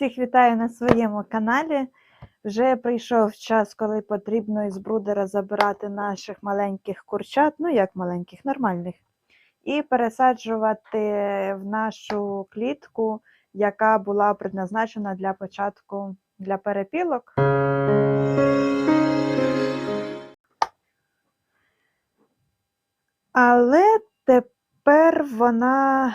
Всіх вітаю на своєму каналі. Вже прийшов час, коли потрібно із брудера забирати наших маленьких курчат, ну як маленьких, нормальних, і пересаджувати в нашу клітку, яка була предназначена для початку для перепілок. Але тепер вона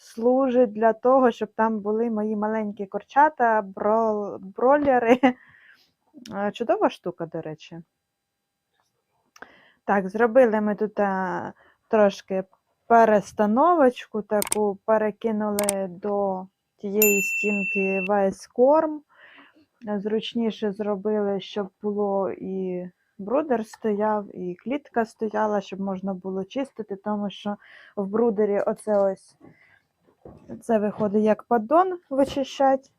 служить для того, щоб там були мої маленькі курчата, бро... бролери. Е, Чудова штука, до речі. Так, зробили ми тут а, трошки перестановочку, таку перекинули до тієї стінки весь корм. Е, Зручніше зробили, щоб було і брудер стояв, і клітка стояла, щоб можна було чистити, тому що в брудері оце ось це виходить як поддон вичищать,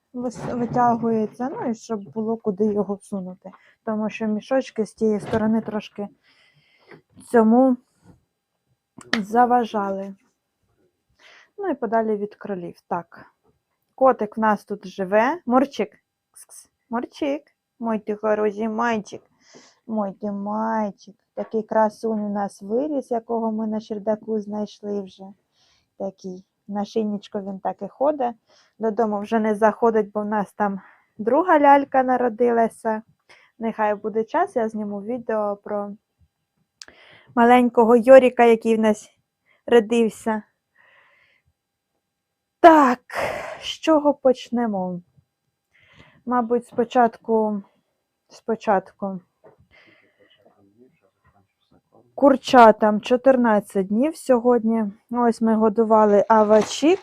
витягується, ну і щоб було куди його сунути. Тому що мішочки з тієї сторони трошки цьому заважали. Ну і подалі від кролів. Так. Котик в нас тут живе. Морчик. Морчик. Мой ти хороший мальчик. Мой ти мальчик. Такий красунь у нас виріс, якого ми на чердаку знайшли вже. Такий. На шинічку він так і ходить. Додому вже не заходить, бо в нас там друга лялька народилася. Нехай буде час, я зніму відео про маленького Йоріка, який в нас родився. Так, з чого почнемо? Мабуть, спочатку, спочатку курчатам 14 днів сьогодні. Ось ми годували авачік.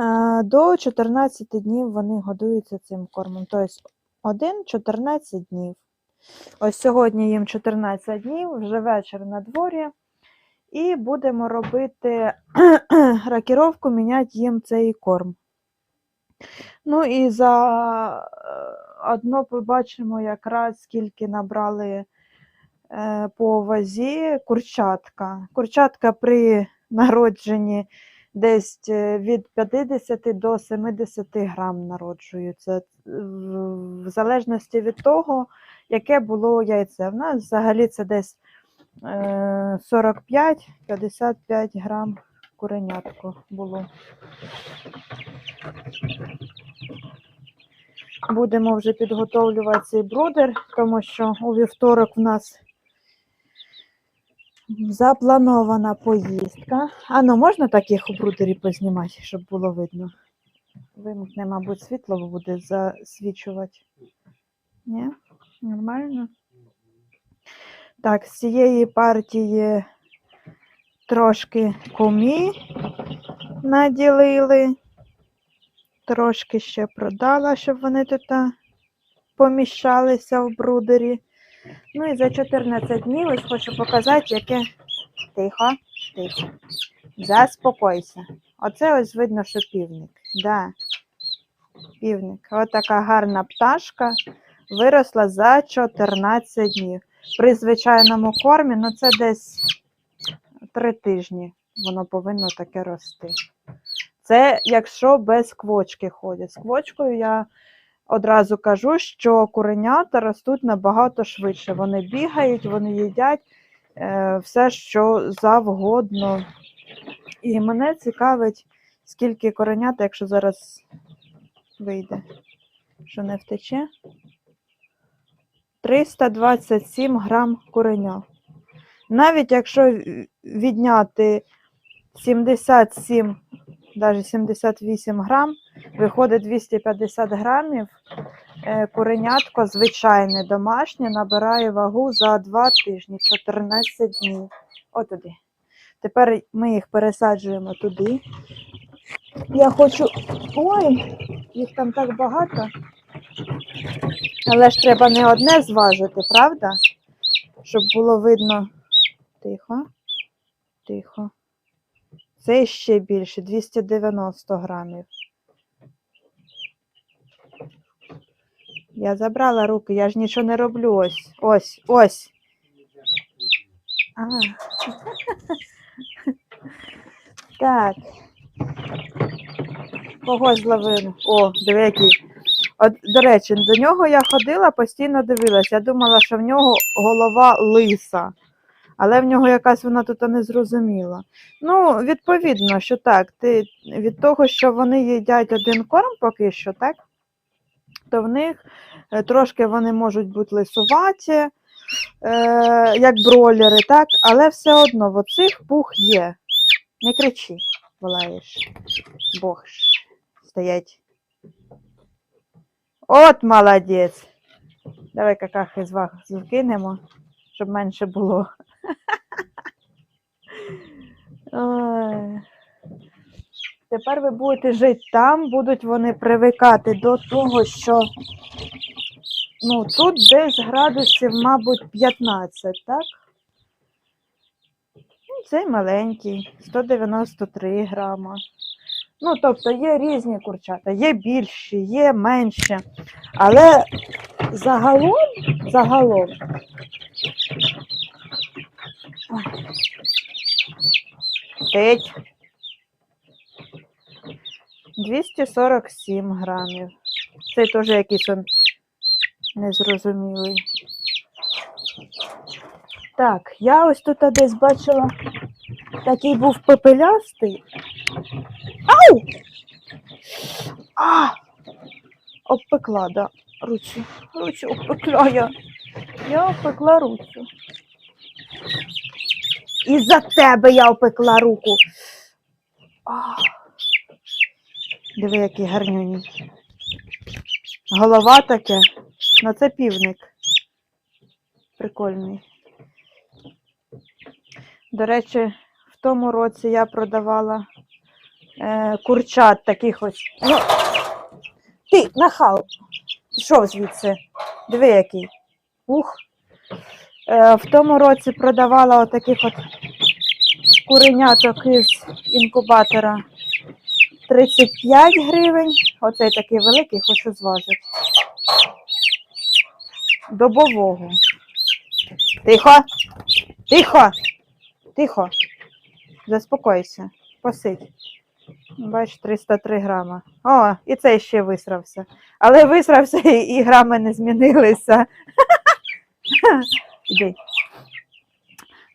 Е, До 14 днів вони годуються цим кормом. Тобто 1-14 днів. Ось сьогодні їм 14 днів, вже вечір на дворі. І будемо робити ракіровку, міняти їм цей корм. Ну і за е, одно побачимо якраз скільки набрали по вазі курчатка. Курчатка при народженні десь е, від 50 до 70 грам народжуються, е, в залежності від того, яке було яйце. В нас взагалі це десь е, 45-55 грам куренятко було. Будемо вже підготовлювати цей брудер, тому що у вівторок в нас запланована поїздка. А ну можна так їх у брудері познімати, щоб було видно? Вимкне, мабуть, світло буде засвічувати. Ні? Нормально? Так, з цієї партії трошки комі наділили. Трошки ще продала, щоб вони тут поміщалися в брудері. Ну і за 14 днів ось хочу показати, яке тихо, тихо. Заспокойся. Оце ось видно, що півник. Да. Півник. Ось така гарна пташка виросла за 14 днів. При звичайному кормі, ну це десь 3 тижні воно повинно таке рости. Це якщо без квочки ходять. З квочкою я одразу кажу, що куренята ростуть набагато швидше. Вони бігають, вони їдять е, все, що завгодно. І мене цікавить, скільки куренят, якщо зараз вийде, що не втече. 327 грам куреня. Навіть якщо відняти 77, навіть 78 грам, виходить 250 грамів. Е, Куренятко звичайне домашнє набирає вагу за 2 тижні, 14 днів. Отуди. Тепер ми їх пересаджуємо туди. Я хочу. Ой, їх там так багато. Але ж треба не одне зважити, правда? Щоб було видно. Тихо, тихо. Це ще більше 290 грамів. Я забрала руки, я ж нічого не роблю. Ось, ось, ось. А. Так. Кого зловив? О, диви. От, до речі, до нього я ходила, постійно дивилася. Я думала, що в нього голова лиса, але в нього якась вона тут незрозуміла. Ну, відповідно, що так, ти від того, що вони їдять один корм поки що, так? То в них е, трошки вони можуть бути лисуваті, е, як бройлери, так? Але все одно в оцих пух є. Не кричи, волаєш. Бог. Стоять. От молодець. Давай какахи з вас закинемо, щоб менше було. Тепер ви будете жити там, будуть вони привикати до того, що ну, тут десь градусів, мабуть, 15, так? Ну, цей маленький, 193 грама. Ну, тобто є різні курчата, є більші, є менші. Але загалом, загалом. Теть. 247 грамів. Цей теж якийсь он незрозумілий. Так, я ось тут десь бачила, такий був пепелястий. Ау! А! Обпекла, да, руцю. Руцю обпекла я. Я обпекла руцю. І за тебе я опекла руку. Диви, який гарнюній. Голова таке. Ну це півник. Прикольний. До речі, в тому році я продавала е, курчат таких ось. Ну, ти, нахал, пішов звідси. Диви, який. Ух. Е, в тому році продавала отаких от куреняток із інкубатора 35 гривень. Оцей такий великий, хочу зважити. Добового. Тихо. Тихо. Тихо. Заспокойся. Посидь. Бач, 303 грама. О, і цей ще висрався. Але висрався і, і грами не змінилися. Іди.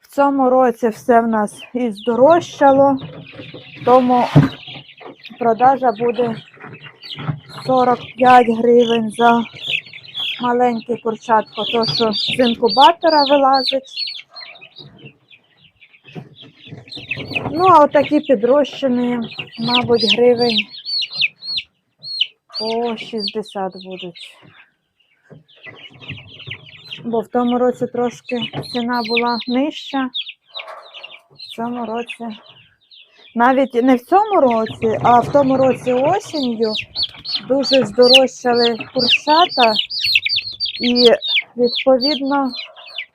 В цьому році все в нас і здорожчало, тому продажа буде 45 гривень за маленьке курчатко, то що з інкубатора вилазить. Ну, а отакі підрощені, мабуть, гривень по 60 будуть. Бо в тому році трошки ціна була нижча. В цьому році. Навіть не в цьому році, а в тому році осінню дуже здорожчали курчата і, відповідно,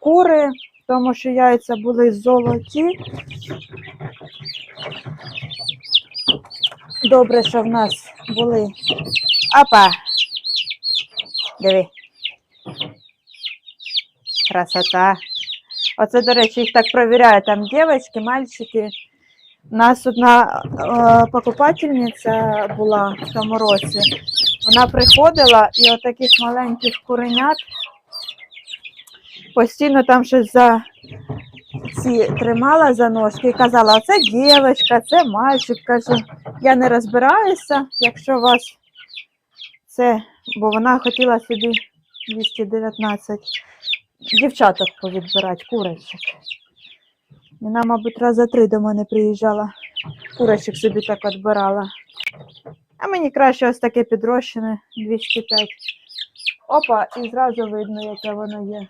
кури, тому що яйця були золоті. Добре, що в нас були. Апа! Диви. Красота. Оце, до речі, їх так провіряють. Там дівчатки, мальчики. У нас одна е, покупательниця була в тому році. Вона приходила і отаких маленьких куренят постійно там щось за ці тримала за ножки і казала, оце дівчинка, це мальчик. Каже, я не розбираюся, якщо вас це, бо вона хотіла собі 219 дівчаток повідбирати, курочок. Вона, мабуть, раз за три до мене приїжджала, курочок собі так відбирала. А мені краще ось таке підрощене 205. Опа, і зразу видно, яке воно є.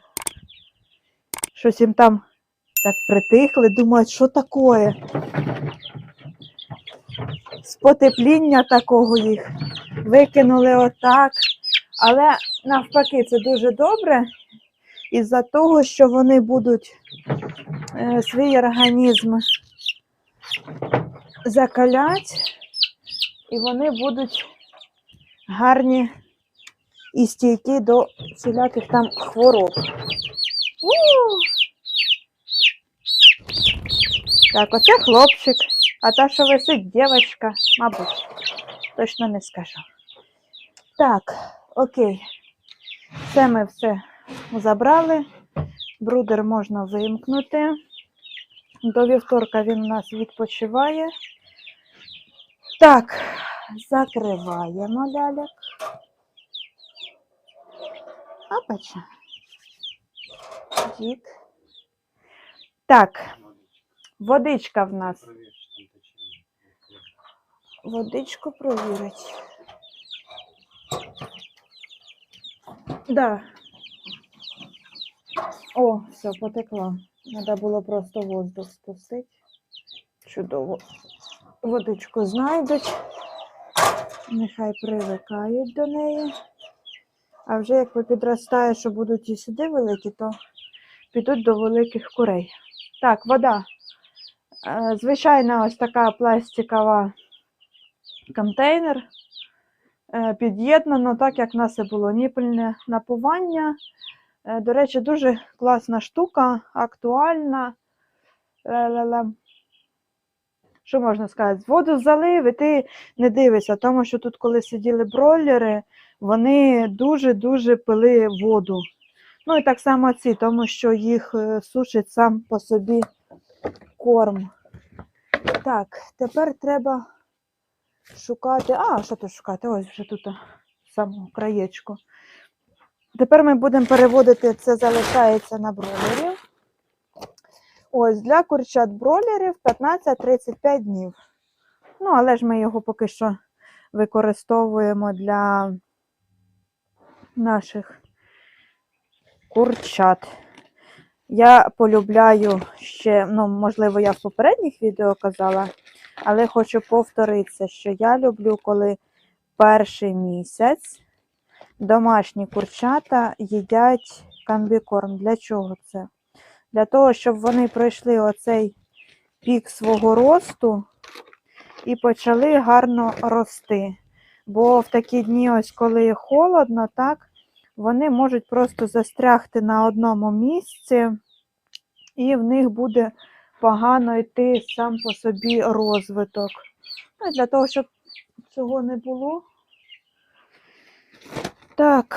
Щось їм там так притихли, думають, що таке? З потепління такого їх викинули отак. Але навпаки, це дуже добре із-за того, що вони будуть е, свій організм закаляти, і вони будуть гарні і стійкі до всіляких там хвороб. У! Так, оце хлопчик, а та, що висить, дівчинка, мабуть. точно не скажу. Так, окей. Це ми все забрали. Брудер можна вимкнути. До вівторка він у нас відпочиває. Так, закриваємо ляльок. Опача. Дік. Так, водичка в нас. Водичку провірить. Да. О, все, потекла. Треба було просто воздух спустити. Чудово. Водичку знайдуть. Нехай привикають до неї. А вже як попідростає, що будуть і сюди великі, то підуть до великих курей. Так, вода. Е, Звичайна ось така пластикова контейнер. Е, Під'єднано, так як в нас і було ніпельне напування. Е, До речі, дуже класна штука, актуальна. Що можна сказати? Воду залив і ти не дивишся, тому що тут, коли сиділи бройлери, вони дуже-дуже пили воду. Ну і так само ці, тому що їх е, сушить сам по собі корм. Так, тепер треба шукати. А, що тут шукати? Ось вже тут саму краєчку. Тепер ми будемо переводити, це залишається на бройлерів. Ось для курчат бройлерів 15-35 днів. Ну, але ж ми його поки що використовуємо для наших курчат. Я полюбляю ще, ну, можливо, я в попередніх відео казала, але хочу повторитися, що я люблю, коли перший місяць домашні курчата їдять камбікорм. Для чого це? Для того, щоб вони пройшли оцей пік свого росту і почали гарно рости. Бо в такі дні, ось коли холодно, так, вони можуть просто застрягти на одному місці, і в них буде погано йти сам по собі розвиток. Ну, для того, щоб цього не було. Так.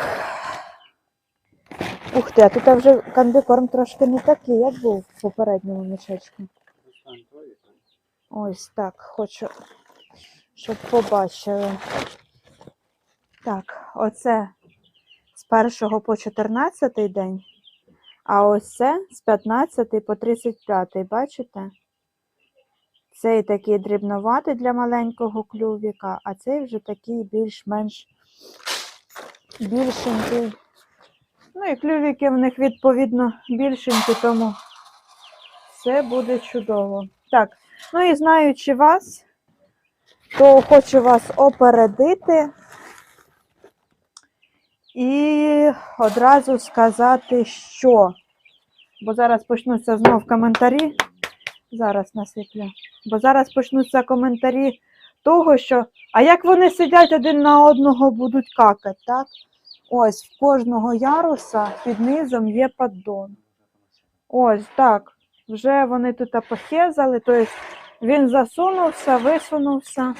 Ух ти, а тут вже комбікорм трошки не такий, як був в попередньому мішечку. Ось так, хочу, щоб побачили. Так, оце з 1 по 14 день, а ось це з 15 по 35, бачите? Цей такий дрібноватий для маленького клювіка, а цей вже такий більш-менш більшенький. Ну і клювіки в них відповідно більшенькі, тому все буде чудово. Так, ну і знаючи вас, то хочу вас опередити і одразу сказати, що. Бо зараз почнуться знов коментарі. Зараз насиплю. Бо зараз почнуться коментарі того, що. А як вони сидять один на одного будуть какати, так? Ось в кожного яруса під низом є поддон. Ось так. Вже вони тут похезали, тобто він засунувся, висунувся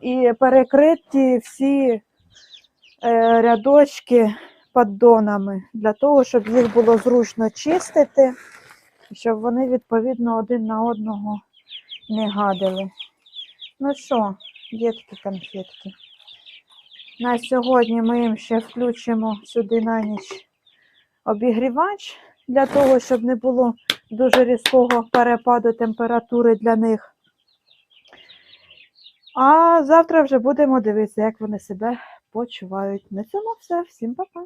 і перекриті всі е, рядочки поддонами для того, щоб їх було зручно чистити, щоб вони відповідно один на одного не гадили. Ну що, дітки конфетки. На сьогодні ми їм ще включимо сюди на ніч обігрівач для того, щоб не було дуже різкого перепаду температури для них. А завтра вже будемо дивитися, як вони себе почувають. На цьому все. Всім па-па!